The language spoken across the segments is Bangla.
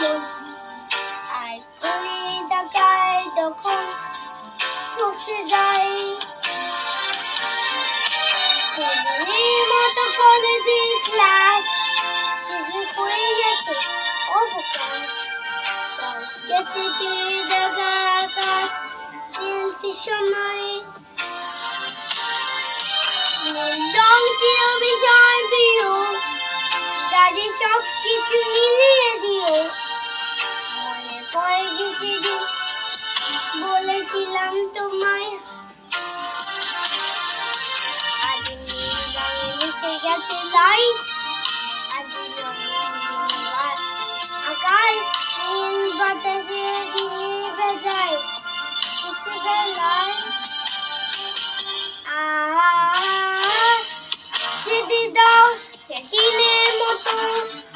মন আর করে তাকায় তখন বসে যায় সেদিনের মতো কলেজে ক্লাস শেষে হয়ে গেছে অবকাশ গেছে পেয়ে দেখা আকাশ চলছে সময় রং ছিল ভীষণ প্রিয় তাদের সব কিছু মিলিয়ে দিও মনে পড়ে যে সেদিন বলেছিলাম তোমায় আজ নীল রঙে গেছে লাইট বাতাসে আহ স্মৃতি দাও সেদিনের মতো Thank you.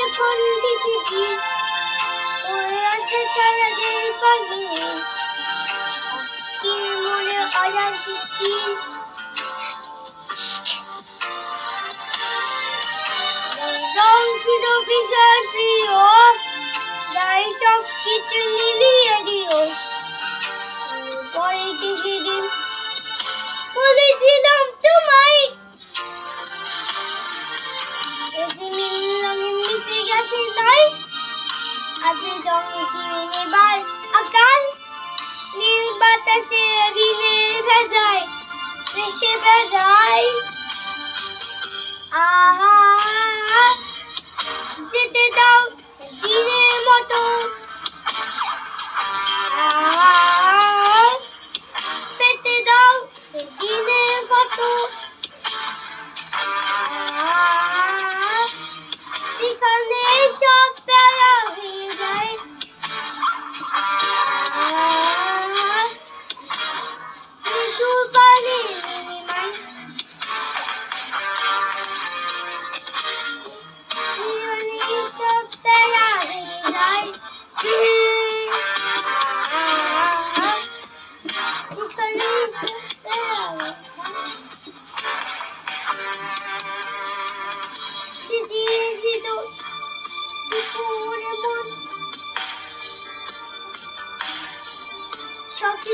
তোকে পণ্ডিত কি ওরে আছে তারা যে পাখি অস্থির মনে অজান সৃষ্টি রং ছিল প্রিয় তাই সব কিছু মিলিয়ে দিও। বাতাসে ভেজায় আহা যেতে দিনের মতো।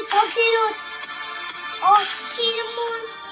çok iyi. Oh, Kilimon.